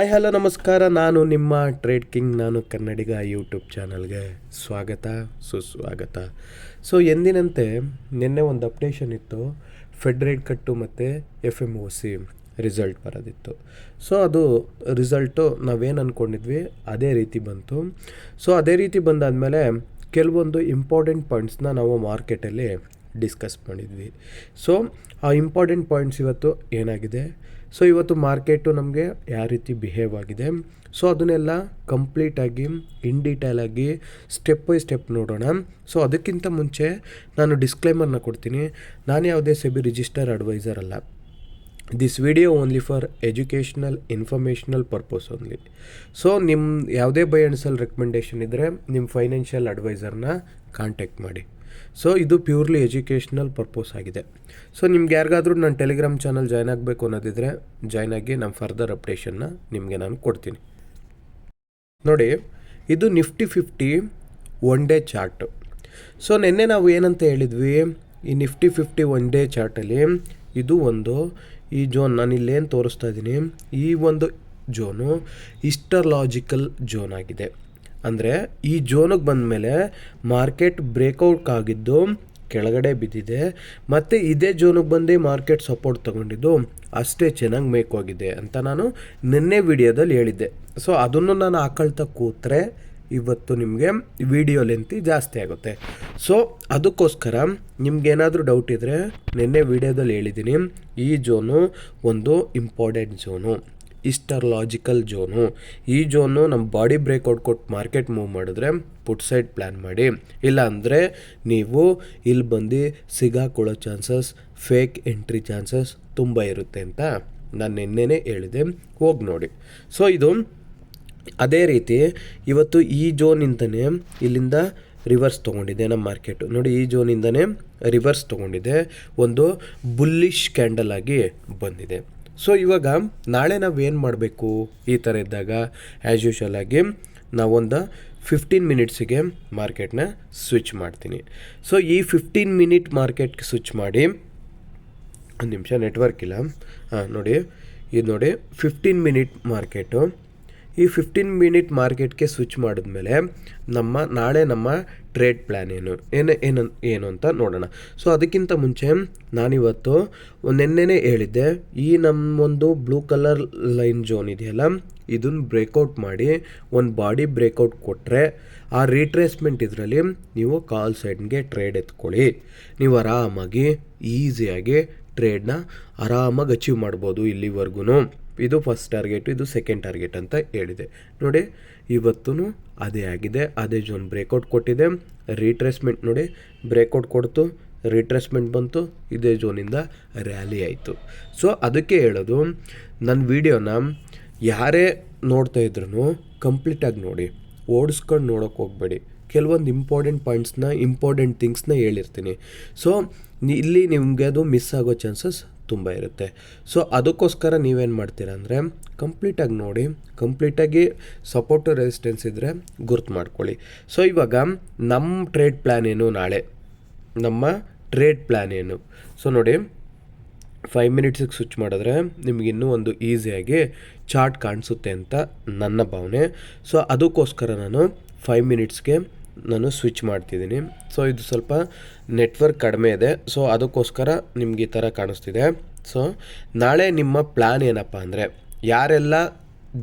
Hi hello ನಮಸ್ಕಾರ. ನಾನು ನಿಮ್ಮ ಟ್ರೇಡ್ ಕಿಂಗ್ ನಾನು ಕನ್ನಡಿಗ ಯೂಟ್ಯೂಬ್ ಚಾನಲ್ಗೆ ಸ್ವಾಗತ, ಸುಸ್ವಾಗತ. ಸೊ ಎಂದಿನಂತೆ ನಿನ್ನೆ ಒಂದು ಅಪ್ಡೇಷನ್ ಇತ್ತು. ಫೆಡ್ರೇಟ್ ಕಟ್ಟು ಮತ್ತು F M O C result ಬರೋದಿತ್ತು. So ಅದು ರಿಸಲ್ಟು ನಾವೇನು ಅಂದ್ಕೊಂಡಿದ್ವಿ ಅದೇ ರೀತಿ ಬಂತು. ಸೊ ಅದೇ ರೀತಿ ಬಂದಾದಮೇಲೆ ಕೆಲವೊಂದು ಇಂಪಾರ್ಟೆಂಟ್ ಪಾಯಿಂಟ್ಸ್ನ ನಾವು ಮಾರ್ಕೆಟಲ್ಲಿ ಡಿಸ್ಕಸ್ ಮಾಡಿದ್ವಿ. ಸೊ ಆ ಇಂಪಾರ್ಟೆಂಟ್ ಪಾಯಿಂಟ್ಸ್ ಇವತ್ತು ಏನಾಗಿದೆ? ಸೊ ಇವತ್ತು ಮಾರ್ಕೆಟು ನಮಗೆ ಯಾವ ರೀತಿ ಬಿಹೇವ್ ಆಗಿದೆ? ಸೊ ಅದನ್ನೆಲ್ಲ ಕಂಪ್ಲೀಟಾಗಿ ಇನ್ ಡೀಟೇಲಾಗಿ ಸ್ಟೆಪ್ ಬೈ ಸ್ಟೆಪ್ ನೋಡೋಣ. ಸೊ ಅದಕ್ಕಿಂತ ಮುಂಚೆ ನಾನು ಡಿಸ್ಕ್ಲೈಮರ್ನ ಕೊಡ್ತೀನಿ. ನಾನು ಯಾವುದೇ ಸೆಬಿ ರಿಜಿಸ್ಟರ್ ಅಡ್ವೈಸರ್ ಅಲ್ಲ. This video only for educational informational purpose only so ನಿಮ್ಮ ಯಾವುದೇ ಬೈ ಆ್ಯಂಡ್ ಸೆಲ್ ರೆಕಮೆಂಡೇಷನ್ ಇದ್ದರೆ ನಿಮ್ಮ ಫೈನಾನ್ಷಿಯಲ್ ಅಡ್ವೈಸರ್ನ ಕಾಂಟ್ಯಾಕ್ಟ್ ಮಾಡಿ. ಸೊ ಇದು ಪ್ಯೂರ್ಲಿ ಎಜುಕೇಷ್ನಲ್ ಪರ್ಪೋಸ್ ಆಗಿದೆ. ಸೊ ನಿಮ್ಗೆ ಯಾರಿಗಾದರೂ ನಾನು ಟೆಲಿಗ್ರಾಮ್ ಚಾನಲ್ ಜಾಯ್ನ್ ಆಗಬೇಕು ಅನ್ನೋದಿದ್ರೆ ಜಾಯ್ನ್ ಆಗಿ ನಮ್ಮ ಫರ್ದರ್ ಅಪ್ಡೇಷನ್ನ ನಿಮಗೆ ನಾನು ಕೊಡ್ತೀನಿ. ನೋಡಿ, ಇದು Nifty fifty one day chart so ನಿನ್ನೆ ನಾವು ಏನಂತ ಹೇಳಿದ್ವಿ? ಈ ನಿಫ್ಟಿ ಫಿಫ್ಟಿ ಒನ್ ಡೇ ಚಾರ್ಟಲ್ಲಿ ಇದು ಒಂದು ಈ ಜೋನ್ ನಾನು ಇಲ್ಲೇನು ತೋರಿಸ್ತಾ ಇದ್ದೀನಿ? ಈ ಒಂದು ಜೋನು ಇಸ್ಟರ್ಲಾಜಿಕಲ್ ಜೋನ್ ಆಗಿದೆ. ಅಂದರೆ ಈ ಜೋನಿಗೆ ಬಂದ ಮೇಲೆ ಮಾರ್ಕೆಟ್ ಬ್ರೇಕೌಟ್ ಆಗಿದ್ದು ಕೆಳಗಡೆ ಬಿದ್ದಿದೆ. ಮತ್ತು ಇದೇ ಜೋನಿಗೆ ಬಂದು ಮಾರ್ಕೆಟ್ ಸಪೋರ್ಟ್ ತಗೊಂಡಿದ್ದು ಅಷ್ಟೇ ಚೆನ್ನಾಗಿ ಮೇಕ್ ಹೋಗಿದೆ ಅಂತ ನಾನು ನಿನ್ನೆ ವಿಡಿಯೋದಲ್ಲಿ ಹೇಳಿದ್ದೆ. ಸೊ, ಅದನ್ನು ನಾನು ಹಾಕೊಳ್ತಾ ಕೂತ್ರೆ ಇವತ್ತು ನಿಮಗೆ ವಿಡಿಯೋ ಲೆಂತಿ ಜಾಸ್ತಿ ಆಗುತ್ತೆ. ಸೊ, ಅದಕ್ಕೋಸ್ಕರ ನಿಮ್ಗೇನಾದರೂ ಡೌಟ್ ಇದ್ದರೆ ನಿನ್ನೆ ವಿಡಿಯೋದಲ್ಲಿ ಹೇಳಿದ್ದೀನಿ. ಈ ಜೋನು ಒಂದು ಇಂಪಾರ್ಟೆಂಟ್ ಜೋನು. Astrological zone. ಈ ಜೋನು ನಮ್ಮ ಬಾಡಿ ಬ್ರೇಕ್ಔಟ್ ಕೊಟ್ಟು ಮಾರ್ಕೆಟ್ ಮೂವ್ ಮಾಡಿದ್ರೆ ಪುಟ್ ಸೈಡ್ ಪ್ಲ್ಯಾನ್ ಮಾಡಿ. ಇಲ್ಲ ಅಂದರೆ ನೀವು ಇಲ್ಲಿ ಬಂದು ಸಿಗಾಕೊಳ್ಳೋ ಚಾನ್ಸಸ್, ಫೇಕ್ ಎಂಟ್ರಿ ಚಾನ್ಸಸ್ ತುಂಬ ಇರುತ್ತೆ ಅಂತ ನಾನು ನಿನ್ನೆನೇ ಹೇಳಿದೆ. ಹೋಗಿ ನೋಡಿ. ಸೊ ಇದು ಅದೇ ರೀತಿ ಇವತ್ತು ಈ ಜೋನಿಂದನೇ ಇಲ್ಲಿಂದ ರಿವರ್ಸ್ ತೊಗೊಂಡಿದೆ ನಮ್ಮ ಮಾರ್ಕೆಟು. ನೋಡಿ, ಈ ಜೋನಿಂದನೇ ರಿವರ್ಸ್ ತೊಗೊಂಡಿದೆ. ಒಂದು ಬುಲ್ಲಿಶ್ ಕ್ಯಾಂಡಲ್ ಆಗಿ ಬಂದಿದೆ. ಸೊ ಇವಾಗ ನಾಳೆ ನಾವು ಏನು ಮಾಡಬೇಕು? ಈ ಥರ ಇದ್ದಾಗ ಆ್ಯಸ್ ಯೂಶಲ್ ಆಗಿ ನಾವೊಂದು ಫಿಫ್ಟೀನ್ ಮಿನಿಟ್ಸಿಗೆ ಮಾರ್ಕೆಟ್ನ ಸ್ವಿಚ್ ಮಾಡ್ತೀನಿ. ಸೊ ಈ ಫಿಫ್ಟೀನ್ ಮಿನಿಟ್ ಮಾರ್ಕೆಟ್ಗೆ ಸ್ವಿಚ್ ಮಾಡಿ, ಒಂದು ನಿಮಿಷ ನೆಟ್ವರ್ಕ್ ಇಲ್ಲ. ಹಾಂ, ನೋಡಿ, ಇದು ನೋಡಿ ಫಿಫ್ಟೀನ್ ಮಿನಿಟ್ ಮಾರ್ಕೆಟು ಈ ಫಿಫ್ಟೀನ್ ಮಿನಿಟ್ ಮಾರ್ಕೆಟ್ಗೆ ಸ್ವಿಚ್ ಮಾಡಿದ್ಮೇಲೆ ನಮ್ಮ, ನಾಳೆ ನಮ್ಮ ಟ್ರೇಡ್ ಪ್ಲ್ಯಾನ್ ಏನು? ಏನು ಏನು ಏನು ಅಂತ ನೋಡೋಣ. ಸೊ ಅದಕ್ಕಿಂತ ಮುಂಚೆ ನಾನಿವತ್ತು ನಿನ್ನೆನೇ ಹೇಳಿದ್ದೆ, ಈ ನಮ್ಮೊಂದು ಬ್ಲೂ ಕಲರ್ ಲೈನ್ ಜೋನ್ ಇದೆಯಲ್ಲ ಇದನ್ನು ಬ್ರೇಕೌಟ್ ಮಾಡಿ, ಒಂದು ಬಾಡಿ ಬ್ರೇಕೌಟ್ ಕೊಟ್ಟರೆ ಆ ರೀಟ್ರೇಸ್ಮೆಂಟ್ ಇದರಲ್ಲಿ ನೀವು ಕಾಲ್ ಸೈಡ್ಗೆ ಟ್ರೇಡ್ ಎತ್ಕೊಳ್ಳಿ. ನೀವು ಆರಾಮಾಗಿ ಈಸಿಯಾಗಿ ಟ್ರೇಡ್ನ ಆರಾಮಾಗಿ ಅಚೀವ್ ಮಾಡ್ಬೋದು ಇಲ್ಲಿವರೆಗೂ ಇದು ಫಸ್ಟ್ ಟಾರ್ಗೆಟ್ ಇದು ಸೆಕೆಂಡ್ ಟಾರ್ಗೆಟ್ ಅಂತ ಹೇಳಿದೆ. ನೋಡಿ ಇವತ್ತೂ ಅದೇ ಆಗಿದೆ. ಅದೇ ಜೋನ್ ಬ್ರೇಕೌಟ್ ಕೊಟ್ಟಿದೆ. ರೀಟ್ರೇಸ್ಮೆಂಟ್ ನೋಡಿ ಬ್ರೇಕೌಟ್ ಕೊಡ್ತು. ರಿಟ್ರೆಸ್ಮೆಂಟ್ ಬಂತು. ಇದೇ ಜೋನಿಂದ ರ್ಯಾಲಿ ಆಯಿತು. ಸೊ ಅದಕ್ಕೆ ಹೇಳೋದು ನನ್ನ ವೀಡಿಯೋನ ಯಾರೇ ನೋಡ್ತಾ ಇದ್ರೂ ಕಂಪ್ಲೀಟಾಗಿ ನೋಡಿ. ಓಡಿಸ್ಕೊಂಡು ನೋಡೋಕೆ ಹೋಗಬೇಡಿ. ಕೆಲವೊಂದು ಇಂಪಾರ್ಟೆಂಟ್ ಪಾಯಿಂಟ್ಸ್ನ ಇಂಪಾರ್ಟೆಂಟ್ ಥಿಂಗ್ಸ್ನ ಹೇಳಿರ್ತೀನಿ. ಸೊ ಇಲ್ಲಿ ನಿಮಗೆ ಅದು ಮಿಸ್ ಆಗೋ ಚಾನ್ಸಸ್ ತುಂಬ ಇರುತ್ತೆ. ಸೊ ಅದಕ್ಕೋಸ್ಕರ ನೀವೇನು ಮಾಡ್ತೀರಾ ಅಂದರೆ ಕಂಪ್ಲೀಟಾಗಿ ನೋಡಿ ಕಂಪ್ಲೀಟಾಗಿ ಸಪೋರ್ಟು ರೆಸಿಸ್ಟೆನ್ಸ್ ಇದ್ದರೆ ಗುರ್ತು ಮಾಡ್ಕೊಳ್ಳಿ. ಸೊ ಇವಾಗ ನಮ್ಮ ಟ್ರೇಡ್ ಪ್ಲ್ಯಾನ್ ಏನು ನಾಳೆ? ನಮ್ಮ ಟ್ರೇಡ್ ಪ್ಲ್ಯಾನ್ ಏನು? ಸೊ ನೋಡಿ ಫೈವ್ ಮಿನಿಟ್ಸಿಗೆ ಸ್ವಿಚ್ ಮಾಡಿದ್ರೆ ನಿಮ್ಗೆ ಇನ್ನೂ ಒಂದು ಈಸಿಯಾಗಿ ಚಾರ್ಟ್ ಕಾಣಿಸುತ್ತೆ ಅಂತ ನನ್ನ ಭಾವನೆ. ಸೊ ಅದಕ್ಕೋಸ್ಕರ ನಾನು ಫೈವ್ ಮಿನಿಟ್ಸ್ಗೆ ನಾನು ಸ್ವಿಚ್ ಮಾಡ್ತಿದ್ದೀನಿ. ಸೊ ಇದು ಸ್ವಲ್ಪ ನೆಟ್ವರ್ಕ್ ಕಡಿಮೆ ಇದೆ. ಸೊ ಅದಕ್ಕೋಸ್ಕರ ನಿಮ್ಗೆ ಈ ಥರ ಕಾಣಿಸ್ತಿದೆ. ಸೊ ನಾಳೆ ನಿಮ್ಮ ಪ್ಲ್ಯಾನ್ ಏನಪ್ಪ ಅಂದರೆ, ಯಾರೆಲ್ಲ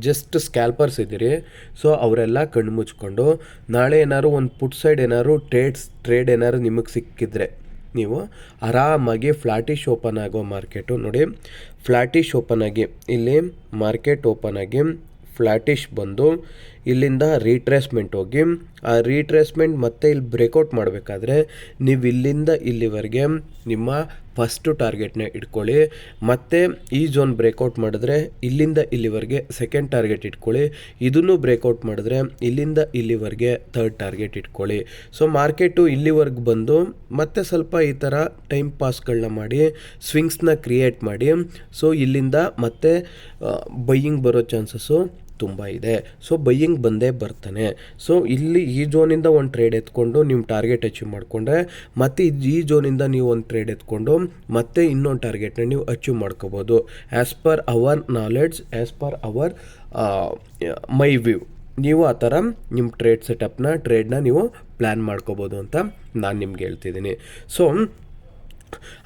ಜಸ್ಟ್ ಸ್ಕ್ಯಾಲ್ಪರ್ಸ್ ಇದ್ದೀರಿ ಸೊ ಅವರೆಲ್ಲ ಕಣ್ಣು ಮುಚ್ಕೊಂಡು ನಾಳೆ ಏನಾದ್ರು ಒಂದು ಪುಟ್ ಸೈಡ್ ಏನಾದ್ರು ಟ್ರೇಡ್ಸ್ ಟ್ರೇಡ್ ಏನಾದ್ರು ನಿಮಗೆ ಸಿಕ್ಕಿದ್ರೆ ನೀವು ಆರಾಮಾಗಿ ಫ್ಲಾಟಿಶ್ ಓಪನ್ ಆಗೋ ಮಾರ್ಕೆಟು ನೋಡಿ. ಫ್ಲಾಟಿಶ್ ಓಪನ್ ಆಗಿ, ಇಲ್ಲಿ ಮಾರ್ಕೆಟ್ ಓಪನ್ ಆಗಿ ಫ್ಲಾಟಿಶ್ ಬಂದು ಇಲ್ಲಿಂದ ರೀಟ್ರೇಸ್ಮೆಂಟ್ ಹೋಗಿ, ಆ ರೀಟ್ರೇಸ್ಮೆಂಟ್ ಮತ್ತೆ ಇಲ್ಲಿ ಬ್ರೇಕೌಟ್ ಮಾಡಬೇಕಾದ್ರೆ ನೀವು ಇಲ್ಲಿಂದ ಇಲ್ಲಿವರೆಗೆ ನಿಮ್ಮ ಫಸ್ಟು ಟಾರ್ಗೆಟ್ನ ಇಟ್ಕೊಳ್ಳಿ. ಮತ್ತು ಈ ಝೋನ್ ಬ್ರೇಕೌಟ್ ಮಾಡಿದ್ರೆ ಇಲ್ಲಿಂದ ಇಲ್ಲಿವರೆಗೆ ಸೆಕೆಂಡ್ ಟಾರ್ಗೆಟ್ ಇಟ್ಕೊಳ್ಳಿ. ಇದನ್ನು ಬ್ರೇಕೌಟ್ ಮಾಡಿದ್ರೆ ಇಲ್ಲಿಂದ ಇಲ್ಲಿವರೆಗೆ ಥರ್ಡ್ ಟಾರ್ಗೆಟ್ ಇಟ್ಕೊಳ್ಳಿ. ಸೊ ಮಾರ್ಕೆಟು ಇಲ್ಲಿವರೆಗೆ ಬಂದು ಮತ್ತೆ ಸ್ವಲ್ಪ ಈ ಥರ ಟೈಮ್ ಪಾಸ್ಗಳನ್ನ ಮಾಡಿ ಸ್ವಿಂಗ್ಸ್ನ ಕ್ರಿಯೇಟ್ ಮಾಡಿ. ಸೊ ಇಲ್ಲಿಂದ ಮತ್ತೆ ಬೈಯಿಂಗ್ ಬರೋ ಚಾನ್ಸಸ್ಸು ತುಂಬ ಇದೆ. ಸೊ ಬೈಯಿಂಗ್ ಬಂದೇ ಬರ್ತಾನೆ. ಸೊ ಇಲ್ಲಿ ಈ ಝೋನಿಂದ ಒಂದು ಟ್ರೇಡ್ ಎತ್ಕೊಂಡು ನಿಮ್ಮ ಟಾರ್ಗೆಟ್ ಅಚೀವ್ ಮಾಡಿಕೊಂಡ್ರೆ, ಮತ್ತೆ ಈ ಝೋನಿಂದ ನೀವು ಒಂದು ಟ್ರೇಡ್ ಎತ್ಕೊಂಡು ಮತ್ತೆ ಇನ್ನೊಂದು ಟಾರ್ಗೆಟ್ನ ನೀವು ಅಚೀವ್ ಮಾಡ್ಕೋಬೋದು. As per our knowledge as per our my view ನೀವು ಆ ಥರ ನಿಮ್ಮ ಟ್ರೇಡ್ ಸೆಟಪ್ನ ಟ್ರೇಡ್ನ ನೀವು ಪ್ಲ್ಯಾನ್ ಮಾಡ್ಕೋಬೋದು ಅಂತ ನಾನು ನಿಮ್ಗೆ ಹೇಳ್ತಿದ್ದೀನಿ. ಸೊ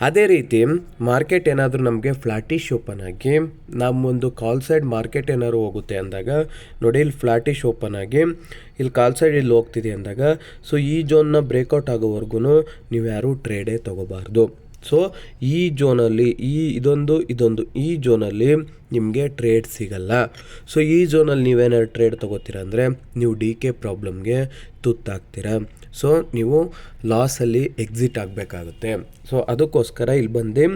ಅದೇ ರೀತಿ ಮಾರ್ಕೆಟ್ ಏನಾದರೂ ನಮಗೆ ಫ್ಲಾಟಿಶ್ ಓಪನ್ ಆಗಿ ನಮ್ಮೊಂದು ಕಾಲ್ ಸೈಡ್ ಮಾರ್ಕೆಟ್ ಏನಾದ್ರು ಹೋಗುತ್ತೆ ಅಂದಾಗ, ನೋಡಿ ಇಲ್ಲಿ ಫ್ಲಾಟಿಶ್ ಓಪನ್ ಆಗಿ ಇಲ್ಲಿ ಕಾಲ್ ಸೈಡ್ ಇಲ್ಲಿ ಹೋಗ್ತಿದೆ ಅಂದಾಗ, ಸೊ ಈ ಜೋನ್ನ ಬ್ರೇಕೌಟ್ ಆಗೋವರೆಗೂ ನೀವು ಯಾರೂ ಟ್ರೇಡೇ ತೊಗೋಬಾರ್ದು. ಸೊ ಈ ಜೋನಲ್ಲಿ, ಈ ಇದೊಂದು ಇದೊಂದು, ಈ ಜೋನಲ್ಲಿ ನಿಮಗೆ ಟ್ರೇಡ್ ಸಿಗಲ್ಲ. ಸೊ ಈ ಜೋನಲ್ಲಿ ನೀವೇನಾದ್ರು ಟ್ರೇಡ್ ತೊಗೋತೀರ ಅಂದರೆ, ನೀವು ಡಿ ಕೆ ಪ್ರಾಬ್ಲಮ್ಗೆ ತುತ್ತಾಗ್ತೀರಾ. ಸೊ ನೀವು ಲಾಸಲ್ಲಿ ಎಕ್ಸಿಟ್ ಆಗಬೇಕಾಗುತ್ತೆ. ಸೊ ಅದಕ್ಕೋಸ್ಕರ ಇಲ್ಲಿ ಬಂದು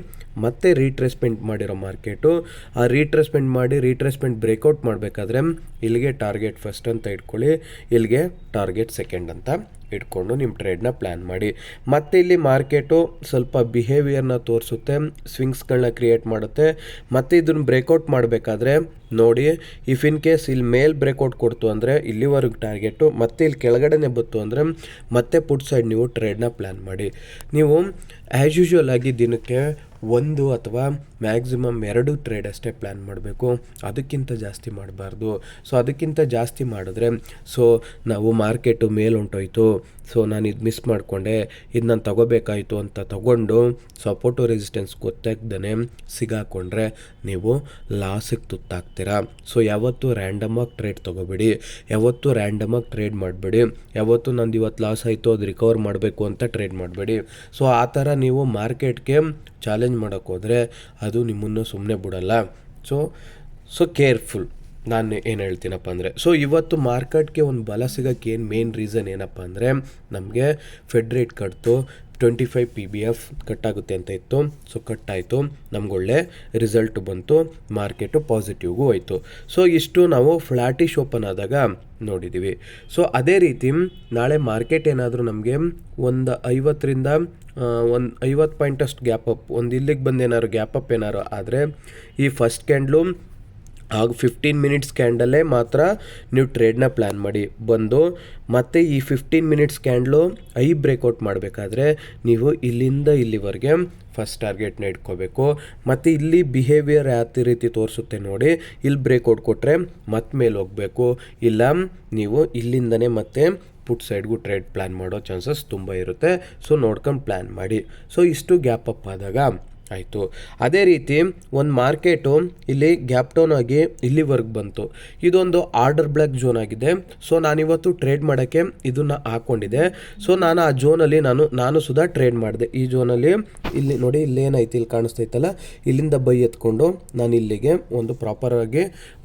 ಮತ್ತೆ ರೀಟ್ರೇಸ್ಮೆಂಟ್ ಮಾಡಿರೋ ಮಾರ್ಕೆಟು ಆ ರೀಟ್ರೇಸ್ಮೆಂಟ್ ಮಾಡಿ ರೀಟ್ರೇಸ್ಮೆಂಟ್ ಬ್ರೇಕೌಟ್ ಮಾಡಬೇಕಾದ್ರೆ ಇಲ್ಲಿಗೆ ಟಾರ್ಗೆಟ್ ಫಸ್ಟ್ ಅಂತ ಇಟ್ಕೊಳ್ಳಿ, ಇಲ್ಲಿಗೆ ಟಾರ್ಗೆಟ್ ಸೆಕೆಂಡ್ ಅಂತ ಇಟ್ಕೊಂಡು ನಿಮ್ಮ ಟ್ರೇಡ್ನ ಪ್ಲ್ಯಾನ್ ಮಾಡಿ. ಮತ್ತೆ ಇಲ್ಲಿ ಮಾರ್ಕೆಟು ಸ್ವಲ್ಪ ಬಿಹೇವಿಯರ್ನ ತೋರಿಸುತ್ತೆ ಸ್ವಿಂಗ್ಸ್ಗಳನ್ನ ಕ್ರಿಯೇಟ್ ಮಾಡುತ್ತೆ. ಮತ್ತು ಇದನ್ನು ಬ್ರೇಕೌಟ್ ಮಾಡಬೇಕಾದ್ರೆ ನೋಡಿ ಇಫ್ ಇನ್ ಕೇಸ್ ಇಲ್ಲಿ ಮೇಲ್ ಬ್ರೇಕೌಟ್ ಕೊಡ್ತು ಅಂದರೆ ಇಲ್ಲಿವರೆಗೆ ಟಾರ್ಗೆಟು ಮತ್ತೆ ಇಲ್ಲಿ ಕೆಳಗಡೆನೆ ಬತ್ತು ಅಂದರೆ ಮತ್ತೆ ಪುಟ್ ಸೈಡ್ ನೀವು ಟ್ರೇಡ್ನ ಪ್ಲ್ಯಾನ್ ಮಾಡಿ. ನೀವು ಆ್ಯಸ್ ಯೂಶುವಲ್ ಆಗಿ ದಿನಕ್ಕೆ ಒಂದು ಅಥವಾ ಮ್ಯಾಕ್ಸಿಮಮ್ ಎರಡು ಟ್ರೇಡ್ ಅಷ್ಟೇ ಪ್ಲ್ಯಾನ್ ಮಾಡಬೇಕು. ಅದಕ್ಕಿಂತ ಜಾಸ್ತಿ ಮಾಡಬಾರ್ದು. ಸೊ ಅದಕ್ಕಿಂತ ಜಾಸ್ತಿ ಮಾಡಿದ್ರೆ ಸೊ ನಾವು ಮಾರ್ಕೆಟು ಮೇಲೆ ಸೊ ನಾನು ಇದು ಮಿಸ್ ಮಾಡಿಕೊಂಡೆ. ಇದು ನಾನು ತಗೋಬೇಕಾಯಿತು ಅಂತ ತಗೊಂಡು ಸಪೋರ್ಟು ರೆಸಿಸ್ಟೆನ್ಸ್ ಗೊತ್ತಾಗ್ದೇ ಸಿಗಾಕೊಂಡ್ರೆ ನೀವು ಲಾಸಿಗೆ ತುತ್ತಾಗ್ತೀರಾ. ಸೊ ಯಾವತ್ತೂ ರ್ಯಾಂಡಮಾಗಿ ಟ್ರೇಡ್ ತೊಗೋಬೇಡಿ. ಯಾವತ್ತೂ ರ್ಯಾಂಡಮಾಗಿ ಟ್ರೇಡ್ ಮಾಡಬೇಡಿ. ಯಾವತ್ತೂ ನಂದು ಇವತ್ತು ಲಾಸ್ ಆಯಿತು, ಅದು ರಿಕವರ್ ಮಾಡಬೇಕು ಅಂತ ಟ್ರೇಡ್ ಮಾಡಬೇಡಿ. ಸೊ ಆ ಥರ ನೀವು ಮಾರ್ಕೆಟ್ಗೆ ಚಾಲೆಂಜ್ ಮಾಡೋಕ್ಕೆ ಅದು ನಿಮ್ಮನ್ನು ಸುಮ್ಮನೆ ಬಿಡಲ್ಲ. ಸೊ ಸೊ ಕೇರ್ಫುಲ್ ನಾನು ಏನು ಹೇಳ್ತೀನಪ್ಪ ಅಂದರೆ ಸೊ ಇವತ್ತು ಮಾರ್ಕೆಟ್ಗೆ ಒಂದು ಬಲ ಸಿಗೋಕ್ಕೆ ಏನು ಮೇನ್ ರೀಸನ್ ಏನಪ್ಪ ಅಂದರೆ, ನಮಗೆ Fed rate ಕಟ್ತು twenty five P B F ಕಟ್ಟಾಗುತ್ತೆ ಅಂತ ಇತ್ತು. ಸೊ ಕಟ್ಟಾಯಿತು. ನಮಗೊಳ್ಳೆ ರಿಸಲ್ಟ್ ಬಂತು ಮಾರ್ಕೆಟು ಪಾಸಿಟಿವ್ಗೂ ಹೋಯಿತು. ಸೊ ಇಷ್ಟು ನಾವು ಫ್ಲ್ಯಾಟಿಶ್ ಓಪನ್ ಆದಾಗ ನೋಡಿದ್ದೀವಿ ಸೊ ಅದೇ ರೀತಿ ನಾಳೆ ಮಾರ್ಕೆಟ್ ಏನಾದರೂ ನಮಗೆ ಒಂದು ಐವತ್ತರಿಂದ ಒಂದು ಐವತ್ತು ಪಾಯಿಂಟಷ್ಟು ಗ್ಯಾಪ್ ಅಪ್, ಒಂದು ಇಲ್ಲಿಗೆ ಬಂದು ಗ್ಯಾಪ್ ಅಪ್ ಏನಾರು ಆದರೆ, ಈ ಫಸ್ಟ್ ಕ್ಯಾಂಡ್ಲು ಆಗ ಫಿಫ್ಟೀನ್ ಮಿನಿಟ್ಸ್ ಕ್ಯಾಂಡಲ್ಲೇ ಮಾತ್ರ ನೀವು ಟ್ರೇಡ್ನ ಪ್ಲ್ಯಾನ್ ಮಾಡಿ ಬಂದು, ಮತ್ತೆ ಈ fifteen minutes candle high breakout ಮಾಡಬೇಕಾದ್ರೆ ನೀವು ಇಲ್ಲಿಂದ ಇಲ್ಲಿವರೆಗೆ ಫಸ್ಟ್ ಟಾರ್ಗೆಟ್ನ ಇಟ್ಕೋಬೇಕು. ಮತ್ತು ಇಲ್ಲಿ ಬಿಹೇವಿಯರ್ ಯಾವ ರೀತಿ ತೋರಿಸುತ್ತೆ ನೋಡಿ ಇಲ್ಲಿ ಬ್ರೇಕೌಟ್ ಕೊಟ್ಟರೆ ಮತ್ತೆ ಮೇಲೆ ಹೋಗಬೇಕು. ಇಲ್ಲ, ನೀವು ಇಲ್ಲಿಂದನೇ ಮತ್ತೆ ಪುಟ್ ಸೈಡ್ಗೂ ಟ್ರೇಡ್ ಪ್ಲ್ಯಾನ್ ಮಾಡೋ ಚಾನ್ಸಸ್ ತುಂಬ ಇರುತ್ತೆ. ಸೊ ನೋಡ್ಕೊಂಡು ಪ್ಲ್ಯಾನ್ ಮಾಡಿ. ಸೊ ಇಷ್ಟು ಗ್ಯಾಪ್ ಅಪ್ ಆದಾಗ ಆಯಿತು. ಅದೇ ರೀತಿ ಒಂದು ಮಾರ್ಕೆಟು ಇಲ್ಲಿ ಗ್ಯಾಪ್ ಡೌನ್ ಆಗಿ ಇಲ್ಲಿವರೆಗೆ ಬಂತು. ಇದೊಂದು ಆರ್ಡರ್ ಬ್ಲ್ಯಾಕ್ ಝೋನ್ ಆಗಿದೆ. ಸೊ ನಾನಿವತ್ತು ಟ್ರೇಡ್ ಮಾಡೋಕ್ಕೆ ಇದನ್ನು ಹಾಕ್ಕೊಂಡಿದ್ದೆ ಸೊ ನಾನು ಆ ಝೋನಲ್ಲಿ ನಾನು ನಾನು ಸುಧಾ ಟ್ರೇಡ್ ಮಾಡಿದೆ. ಈ ಝೋನಲ್ಲಿ ಇಲ್ಲಿ ನೋಡಿ ಇಲ್ಲೇನೈತಿ ಇಲ್ಲಿ ಕಾಣಿಸ್ತೈತಲ್ಲ? ಇಲ್ಲಿಂದ ಬೈ ಎತ್ಕೊಂಡು ನಾನು ಇಲ್ಲಿಗೆ ಒಂದು ಪ್ರಾಪರಾಗಿ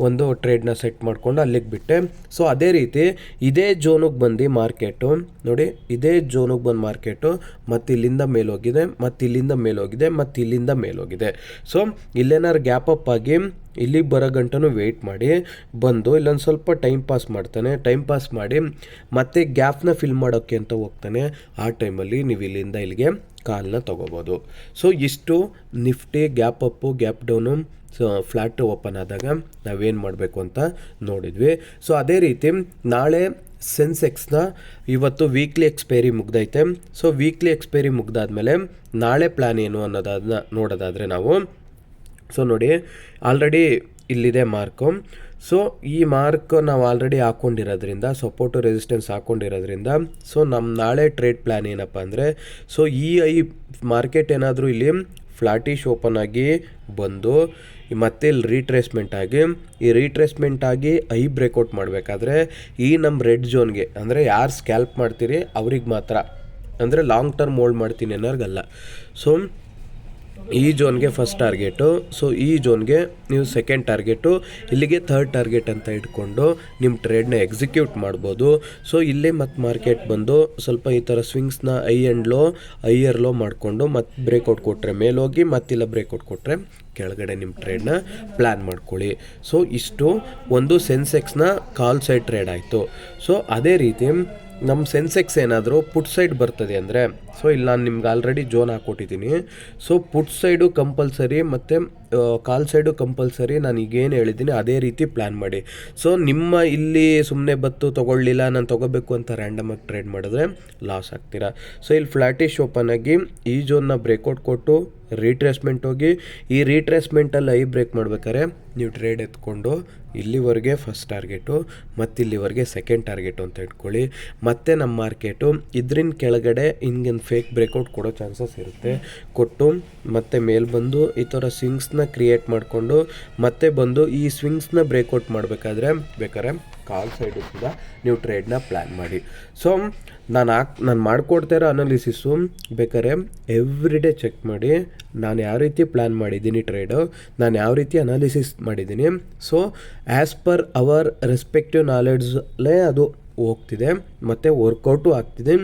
ಒಂದು ಟ್ರೇಡ್ನ ಸೆಟ್ ಮಾಡಿಕೊಂಡು ಅಲ್ಲಿಗೆ ಬಿಟ್ಟೆ. ಸೊ ಅದೇ ರೀತಿ ಇದೇ ಝೋನಿಗೆ ಬಂದು ಮಾರ್ಕೆಟು. ನೋಡಿ, ಇದೇ ಝೋನಿಗೆ ಬಂದು ಮಾರ್ಕೆಟು. ಮತ್ತು ಇಲ್ಲಿಂದ ಮೇಲೋಗಿದೆ ಮತ್ತು ಇಲ್ಲಿಂದ ಮೇಲೋಗಿದೆ ಮತ್ತು ಇಲ್ಲಿಂದ ಮೇಲೋಗಿದೆ. ಸೊ ಇಲ್ಲೇನಾದ್ರು ಗ್ಯಾಪ್ ಅಪ್ ಆಗಿ ಇಲ್ಲಿಗೆ ಬರೋ ಗಂಟನು ವೆಯ್ಟ್ ಮಾಡಿ, ಬಂದು ಇಲ್ಲೊಂದು ಸ್ವಲ್ಪ ಟೈಮ್ ಪಾಸ್ ಮಾಡ್ತಾನೆ. ಟೈಮ್ ಪಾಸ್ ಮಾಡಿ ಮತ್ತೆ ಗ್ಯಾಪ್ನ ಫಿಲ್ ಮಾಡೋಕ್ಕೆ ಅಂತ ಹೋಗ್ತಾನೆ. ಆ ಟೈಮಲ್ಲಿ ನೀವು ಇಲ್ಲಿಂದ ಇಲ್ಲಿಗೆ ಕಾಲನ್ನ ತೊಗೋಬೋದು. ಸೊ ಇಷ್ಟು Nifty gap up gap down so flat open ಆದಾಗ ನಾವೇನು ಮಾಡಬೇಕು ಅಂತ ನೋಡಿದ್ವಿ. ಸೊ ಅದೇ ರೀತಿ ನಾಳೆ ಸೆನ್ಸೆಕ್ಸ್ನ ಇವತ್ತು ವೀಕ್ಲಿ ಎಕ್ಸ್ಪೈರಿ ಮುಗ್ದೈತೆ. ಸೊ ವೀಕ್ಲಿ ಎಕ್ಸ್ಪೈರಿ ಮುಗ್ದಾದ್ಮೇಲೆ ನಾಳೆ ಪ್ಲ್ಯಾನ್ ಏನು ಅನ್ನೋದನ್ನ ನೋಡೋದಾದರೆ ನಾವು. ಸೊ ನೋಡಿ ಆಲ್ರೆಡಿ ಇಲ್ಲಿದೆ ಮಾರ್ಕು ಸೊ ಈ ಮಾರ್ಕ್ ನಾವು ಆಲ್ರೆಡಿ ಹಾಕ್ಕೊಂಡಿರೋದ್ರಿಂದ ಸಪೋರ್ಟು ರೆಸಿಸ್ಟೆನ್ಸ್ ಹಾಕ್ಕೊಂಡಿರೋದ್ರಿಂದ ಸೊ ನಮ್ಮ ನಾಳೆ ಟ್ರೇಡ್ ಪ್ಲ್ಯಾನ್ ಏನಪ್ಪ ಅಂದರೆ ಸೊ ಈ ಐ ಮಾರ್ಕೆಟ್ ಏನಾದರೂ ಇಲ್ಲಿ ಫ್ಲಾಟಿಶ್ ಓಪನ್ ಆಗಿ ಬಂದು ಮತ್ತೆ ಇಲ್ಲಿ ರೀಟ್ರೇಸ್ಮೆಂಟ್ ಆಗಿ, ಈ ರೀಟ್ರೇಸ್ಮೆಂಟ್ ಆಗಿ ಐ ಬ್ರೇಕೌಟ್ ಮಾಡಬೇಕಾದ್ರೆ ಈ ನಮ್ಮ ರೆಡ್ ಝೋನ್ಗೆ ಅಂದರೆ ಯಾರು ಸ್ಕ್ಯಾಲ್ಪ್ ಮಾಡ್ತೀರಿ ಅವ್ರಿಗೆ ಮಾತ್ರ. ಅಂದರೆ ಲಾಂಗ್ ಟರ್ಮ್ ಹೋಲ್ಡ್ ಮಾಡ್ತೀನಿ ಅನ್ನೋರ್ಗಲ್ಲ. ಸೊ ಈ ಜೋನ್ಗೆ ಫಸ್ಟ್ ಟಾರ್ಗೆಟು ಸೊ ಈ ಜೋನ್ಗೆ ನೀವು ಸೆಕೆಂಡ್ ಟಾರ್ಗೆಟು ಇಲ್ಲಿಗೆ ಥರ್ಡ್ ಟಾರ್ಗೆಟ್ ಅಂತ ಇಟ್ಕೊಂಡು ನಿಮ್ಮ ಟ್ರೇಡ್ನ ಎಕ್ಸಿಕ್ಯೂಟ್ ಮಾಡ್ಬೋದು. ಸೊ ಇಲ್ಲೇ ಮತ್ತು ಮಾರ್ಕೆಟ್ ಬಂದು ಸ್ವಲ್ಪ ಈ ಥರ ಸ್ವಿಂಗ್ಸ್ನ high and low higher low ಮಾಡಿಕೊಂಡು ಮತ್ತೆ ಬ್ರೇಕೌಟ್ ಕೊಟ್ಟರೆ ಮೇಲೋಗಿ ಮತ್ತಿಲ್ಲ ಬ್ರೇಕೌಟ್ ಕೊಟ್ಟರೆ ಕೆಳಗಡೆ ನಿಮ್ಮ ಟ್ರೇಡ್ನ ಪ್ಲ್ಯಾನ್ ಮಾಡ್ಕೊಳ್ಳಿ. ಸೊ ಇಷ್ಟು ಒಂದು ಸೆನ್ಸೆಕ್ಸ್ನ ಕಾಲ್ ಸೈಡ್ ಟ್ರೇಡ್ ಆಯಿತು. ಸೊ ಅದೇ ರೀತಿ ನಮ್ಮ ಸೆನ್ಸೆಕ್ಸ್ ಏನಾದರೂ ಪುಟ್ ಸೈಡ್ ಬರ್ತದೆ ಅಂದರೆ, ಸೊ, ಇಲ್ಲಿ ನಾನು ನಿಮ್ಗೆ ಆಲ್ರೆಡಿ ಜೋನ್ ಹಾಕ್ಕೊಟ್ಟಿದ್ದೀನಿ. ಸೊ, ಪುಟ್ ಸೈಡು ಕಂಪಲ್ಸರಿ ಮತ್ತು ಕಾಲ್ ಸೈಡು ಕಂಪಲ್ಸರಿ ನಾನು ಈಗೇನು ಹೇಳಿದ್ದೀನಿ, ಅದೇ ರೀತಿ ಪ್ಲ್ಯಾನ್ ಮಾಡಿ. ಸೊ ನಿಮ್ಮ ಇಲ್ಲಿ ಸುಮ್ಮನೆ ಬತ್ತು ತೊಗೊಳ್ಳಿಲ್ಲ, ನಾನು ತೊಗೋಬೇಕು ಅಂತ ರ್ಯಾಂಡಮಾಗಿ ಟ್ರೇಡ್ ಮಾಡಿದ್ರೆ ಲಾಸ್ ಆಗ್ತೀರಾ? ಸೊ ಇಲ್ಲಿ ಫ್ಲ್ಯಾಟಿಶ್ ಓಪನ್ ಆಗಿ ಈ ಜೋನ್ನ ಬ್ರೇಕೌಟ್ ಕೊಟ್ಟು ರೀಟ್ರೇಸ್ಮೆಂಟ್ ಹೋಗಿ, ಈ ರೀಟ್ರೇಸ್ಮೆಂಟಲ್ಲಿ ಐ ಬ್ರೇಕ್ ಮಾಡ್ಬೇಕಾದ್ರೆ ನೀವು ಟ್ರೇಡ್ ಎತ್ಕೊಂಡು ಇಲ್ಲಿವರೆಗೆ ಫಸ್ಟ್ ಟಾರ್ಗೆಟು ಮತ್ತು ಇಲ್ಲಿವರೆಗೆ ಸೆಕೆಂಡ್ ಟಾರ್ಗೆಟು ಅಂತ ಇಟ್ಕೊಳ್ಳಿ. ಮತ್ತೆ ನಮ್ಮ ಮಾರ್ಕೆಟು ಇದ್ರಿನ ಕೆಳಗಡೆ ಹಿಂಗೆ ಫೇಕ್ ಬ್ರೇಕೌಟ್ ಕೊಡೋ ಚಾನ್ಸಸ್ ಇರುತ್ತೆ. ಕೊಟ್ಟು ಮತ್ತೆ ಮೇಲೆ ಬಂದು ಈ ಥರ ಸ್ವಿಂಗ್ಸ್ನ ಕ್ರಿಯೇಟ್ ಮಾಡಿಕೊಂಡು ಮತ್ತೆ ಬಂದು ಈ ಸ್ವಿಂಗ್ಸ್ನ ಬ್ರೇಕ್ಔಟ್ ಮಾಡಬೇಕಾದ್ರೆ ಬೇಕಾದ್ರೆ ಕಾಲ್ ಸೈಡು ಕೂಡ ನೀವು ಟ್ರೇಡ್ನ ಪ್ಲ್ಯಾನ್ ಮಾಡಿ. ಸೊ ನಾನು ಹಾಕ್ ನಾನು ಮಾಡ್ಕೊಡ್ತಾ ಇರೋ ಅನಾಲಿಸಿಸು ಬೇಕಾದ್ರೆ ಎವ್ರಿ ಡೇ ಚೆಕ್ ಮಾಡಿ ನಾನು ಯಾವ ರೀತಿ ಪ್ಲ್ಯಾನ್ ಮಾಡಿದ್ದೀನಿ ಟ್ರೇಡು ನಾನು ಯಾವ ರೀತಿ ಅನಾಲಿಸಿಸ್ ಮಾಡಿದ್ದೀನಿ. So as per our respective ನಾಲೆಡ್ಜಲ್ಲೇ ಅದು ಹೋಗ್ತಿದೆ, ಮತ್ತು ವರ್ಕೌಟು ಆಗ್ತಿದೆ.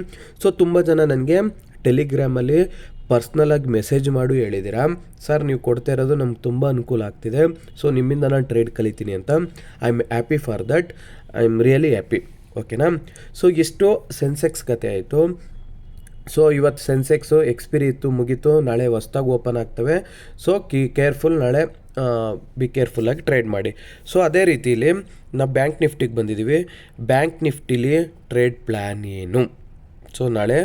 ಸೊ ತುಂಬ ಜನ ನನಗೆ ಟೆಲಿಗ್ರಾಮಲ್ಲಿ ಪರ್ಸ್ನಲಾಗಿ ಮೆಸೇಜ್ ಮಾಡು ಹೇಳಿದ್ದೀರಾ? ಸರ್ ನೀವು ಕೊಡ್ತಾ ಇರೋದು ನಮ್ಗೆ ತುಂಬ ಅನುಕೂಲ ಆಗ್ತಿದೆ. ಸೊ ನಿಮ್ಮಿಂದ ನಾನು ಟ್ರೇಡ್ ಕಲಿತೀನಿ ಅಂತ. I am happy for that I am really happy ಓಕೆನಾ ಸೊ ಎಷ್ಟೋ ಸೆನ್ಸೆಕ್ಸ್ ಕತೆ ಆಯಿತು. ಸೊ ಇವತ್ತು ಸೆನ್ಸೆಕ್ಸು ಎಕ್ಸ್ಪಿರಿ ಇತ್ತು, ಮುಗೀತು. ನಾಳೆ ಹೊಸ್ದಾಗಿ ಓಪನ್ ಆಗ್ತವೆ. ಸೊ ಕಿ ಕೇರ್ಫುಲ್ ನಾಳೆ ಬಿ ಕೇರ್ಫುಲ್ಲಾಗಿ ಟ್ರೇಡ್ ಮಾಡಿ. ಸೊ ಅದೇ ರೀತಿಲಿ ನಾವು ಬ್ಯಾಂಕ್ ನಿಫ್ಟಿಗೆ ಬಂದಿದ್ದೀವಿ ಬ್ಯಾಂಕ್ ನಿಫ್ಟಿಲಿ ಟ್ರೇಡ್ ಪ್ಲ್ಯಾನ್ ಏನು? ಸೊ ನಾಳೆ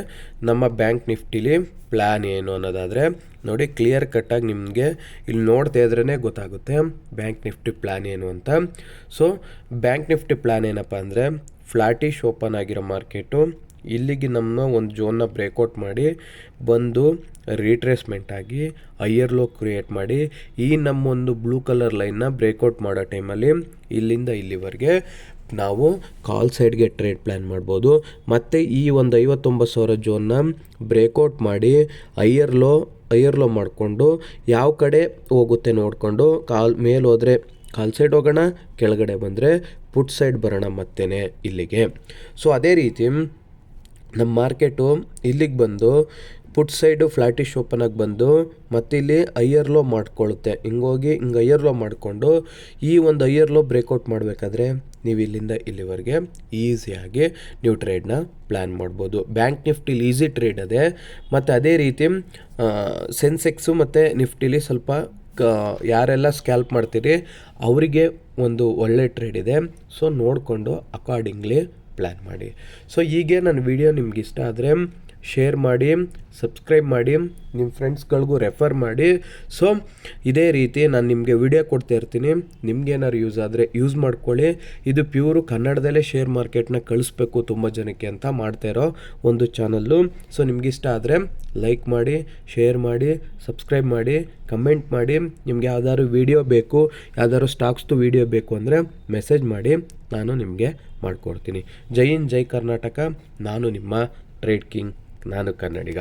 ನಮ್ಮ ಬ್ಯಾಂಕ್ ನಿಫ್ಟಿಲಿ ಪ್ಲ್ಯಾನ್ ಏನು ಅನ್ನೋದಾದರೆ, ನೋಡಿ ಕ್ಲಿಯರ್ ಕಟ್ಟಾಗಿ ನಿಮಗೆ ಇಲ್ಲಿ ನೋಡ್ತಾ ಇದ್ರೇ ಗೊತ್ತಾಗುತ್ತೆ ಬ್ಯಾಂಕ್ ನಿಫ್ಟಿ ಪ್ಲ್ಯಾನ್ ಏನು ಅಂತ. ಸೊ ಬ್ಯಾಂಕ್ ನಿಫ್ಟಿ ಪ್ಲ್ಯಾನ್ ಏನಪ್ಪ ಅಂದರೆ ಫ್ಲ್ಯಾಟಿಶ್ ಓಪನ್ ಆಗಿರೋ ಮಾರ್ಕೆಟು ಇಲ್ಲಿಗೆ ನಮ್ಮ ಒಂದು ಜೋನ್ನ ಬ್ರೇಕೌಟ್ ಮಾಡಿ, ಬಂದು ರೀಟ್ರೇಸ್ಮೆಂಟ್ ಆಗಿ ಹೈಯರ್ ಲೋ ಕ್ರಿಯೇಟ್ ಮಾಡಿ, ಈ ನಮ್ಮೊಂದು ಬ್ಲೂ ಕಲರ್ ಲೈನ್ನ ಬ್ರೇಕೌಟ್ ಮಾಡೋ ಟೈಮಲ್ಲಿ ಇಲ್ಲಿಂದ ಇಲ್ಲಿವರೆಗೆ ನಾವು ಕಾಲ್ ಸೈಡ್ಗೆ ಟ್ರೇಡ್ ಪ್ಲ್ಯಾನ್ ಮಾಡ್ಬೋದು. ಮತ್ತು ಈ ಒಂದು ಐವತ್ತೊಂಬತ್ತು ಸಾವಿರ ಜೋನ್ನ ಬ್ರೇಕೌಟ್ ಮಾಡಿ ಐಯರ್ ಲೋ ಐಯರ್ ಲೋ ಮಾಡಿಕೊಂಡು ಯಾವ ಕಡೆ ಹೋಗುತ್ತೆ ನೋಡಿಕೊಂಡು ಕಾಲ್ ಮೇಲೆ ಹೋದರೆ ಕಾಲ್ ಸೈಡ್ ಹೋಗೋಣ, ಕೆಳಗಡೆ ಬಂದರೆ ಪುಟ್ ಸೈಡ್ ಬರೋಣ ಮತ್ತೇನೆ ಇಲ್ಲಿಗೆ. ಸೊ ಅದೇ ರೀತಿ ನಮ್ಮ ಮಾರ್ಕೆಟು ಇಲ್ಲಿಗೆ ಬಂದು ಪುಟ್ ಸೈಡು ಫ್ಲ್ಯಾಟಿಶ್ ಓಪನ್ ಆಗಿ ಬಂದು ಮತ್ತಿಲ್ಲಿ ಹೈಯರ್ ಲೋ ಮಾಡ್ಕೊಳ್ಳುತ್ತೆ ಹಿಂಗೋಗಿ ಹಿಂಗೆ ಅಯ್ಯರ್ ಲೋ ಮಾಡಿಕೊಂಡು ಈ ಒಂದು ಅಯ್ಯರ್ ಲೋ ಬ್ರೇಕೌಟ್ ಮಾಡಬೇಕಾದ್ರೆ ನೀವು ಇಲ್ಲಿಂದ ಇಲ್ಲಿವರೆಗೆ ಈಸಿಯಾಗಿ ನೀವು ಟ್ರೇಡ್ನ ಪ್ಲ್ಯಾನ್ ಮಾಡ್ಬೋದು. ಬ್ಯಾಂಕ್ ನಿಫ್ಟಿಲಿ ಈಸಿ ಟ್ರೇಡ್ ಅದೇ. ಮತ್ತು ಅದೇ ರೀತಿ ಸೆನ್ಸೆಕ್ಸು ಮತ್ತು ನಿಫ್ಟಿಲಿ ಸ್ವಲ್ಪ ಕ, ಯಾರೆಲ್ಲ ಸ್ಕ್ಯಾಲ್ಪ್ ಮಾಡ್ತೀರಿ ಅವರಿಗೆ ಒಂದು ಒಳ್ಳೆ ಟ್ರೇಡ್ ಇದೆ. ಸೊ ನೋಡಿಕೊಂಡು ಅಕಾರ್ಡಿಂಗ್ಲಿ ಪ್ಲ್ಯಾನ್ ಮಾಡಿ. ಸೊ ಹೀಗೆ ನನ್ನ ವಿಡಿಯೋ ನಿಮ್ಗೆ ಇಷ್ಟ ಆದರೆ ಶೇರ್ ಮಾಡಿ ಸಬ್ಸ್ಕ್ರೈಬ್ ಮಾಡಿ ನಿಮ್ಮ ಫ್ರೆಂಡ್ಸ್ಗಳಿಗೂ ರೆಫರ್ ಮಾಡಿ. ಸೊ ಇದೇ ರೀತಿ ನಾನು ನಿಮಗೆ ವಿಡಿಯೋ ಕೊಡ್ತಾ ಇರ್ತೀನಿ. ನಿಮ್ಗೇನಾದ್ರು ಯೂಸ್ ಆದರೆ ಯೂಸ್ ಮಾಡ್ಕೊಳ್ಳಿ. ಇದು ಪ್ಯೂರು ಕನ್ನಡದಲ್ಲೇ ಶೇರ್ ಮಾರ್ಕೆಟ್ನ ಕಳಿಸ್ಬೇಕು ತುಂಬ ಜನಕ್ಕೆ ಅಂತ ಮಾಡ್ತಾ ಇರೋ ಒಂದು ಚಾನಲ್ಲು ಸೊ ನಿಮ್ಗೆ ಇಷ್ಟ ಆದರೆ ಲೈಕ್ ಮಾಡಿ ಶೇರ್ ಮಾಡಿ ಸಬ್ಸ್ಕ್ರೈಬ್ ಮಾಡಿ ಕಮೆಂಟ್ ಮಾಡಿ. ನಿಮ್ಗೆ ಯಾವ್ದಾದ್ರು ವಿಡಿಯೋ ಬೇಕು, ಯಾವ್ದಾದ್ರು ಸ್ಟಾಕ್ಸ್ದು ವೀಡಿಯೋ ಬೇಕು ಅಂದರೆ ಮೆಸೇಜ್ ಮಾಡಿ. ನಾನು ನಿಮಗೆ ಮಾಡಿಕೊಡ್ತೀನಿ. ಜೈ ಇನ್ ಜೈ ಕರ್ನಾಟಕ. ನಾನು ನಿಮ್ಮ ಟ್ರೇಡ್ ಕಿಂಗ್ ನಾನು ಕನ್ನಡಿಗ